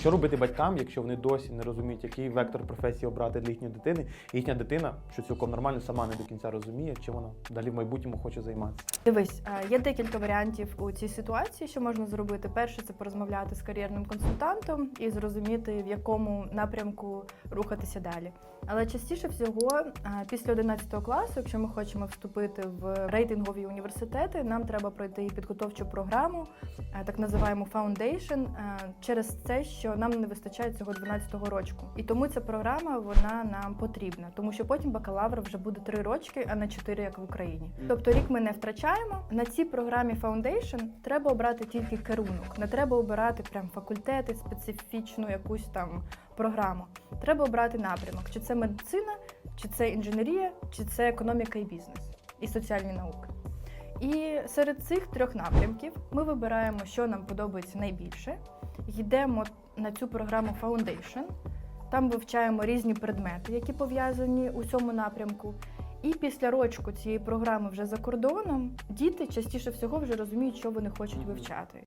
Що робити батькам, якщо вони досі не розуміють, який вектор професії обрати для їхньої дитини, і їхня дитина, що цілком нормально, сама не до кінця розуміє, чим вона далі в майбутньому хоче займатися. Дивись, е, є декілька варіантів у цій ситуації, що можна зробити. Перше це порозмовляти з кар'єрним консультантом і зрозуміти, в якому напрямку рухатися далі. Але частіше всього, е, після 11 класу, якщо ми хочемо вступити в рейтингові університети, нам треба пройти підготовчу програму, е, так називаємо Foundation, через це, що нам не вистачає цього 12-го рочку. І тому ця програма вона нам потрібна, тому що потім бакалавр вже буде 3 рочки, а не 4, як в Україні. Тобто рік ми не втрачаємо. На цій програмі Foundation треба обрати тільки керунок. Не треба обирати прям факультети, специфічну якусь там програму. Треба обрати напрямок: чи це медицина, чи це інженерія, чи це економіка і бізнес, і соціальні науки. І серед цих трьох напрямків ми вибираємо, що нам подобається найбільше. Йдемо на цю програму Foundation. Там вивчаємо різні предмети, які пов'язані у цьому напрямку. І після рочку цієї програми вже за кордоном діти частіше всього вже розуміють, що вони хочуть вивчати.